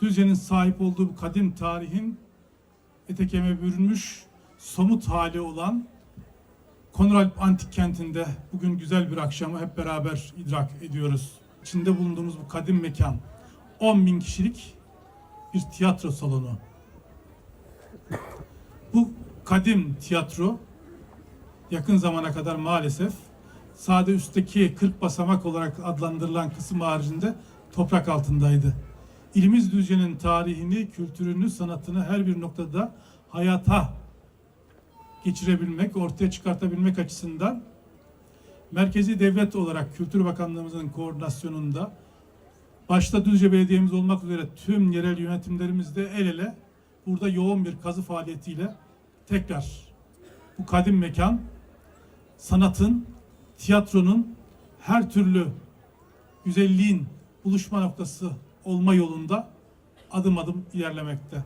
Düzce'nin sahip olduğu bu kadim tarihin ete kemiğe bürünmüş somut hali olan Konralp Antik Kenti'nde bugün güzel bir akşamı hep beraber idrak ediyoruz. İçinde bulunduğumuz bu kadim mekan 10 bin kişilik bir tiyatro salonu. Bu kadim tiyatro yakın zamana kadar maalesef sade üstteki 40 basamak olarak adlandırılan kısım haricinde toprak altındaydı. İlimiz Düzce'nin tarihini, kültürünü, sanatını her bir noktada hayata geçirebilmek, ortaya çıkartabilmek açısından merkezi devlet olarak Kültür Bakanlığımızın koordinasyonunda başta Düzce Belediye'miz olmak üzere tüm yerel yönetimlerimiz de el ele burada yoğun bir kazı faaliyetiyle tekrar bu kadim mekan sanatın, tiyatronun her türlü güzelliğin buluşma noktası olma yolunda adım adım ilerlemekte.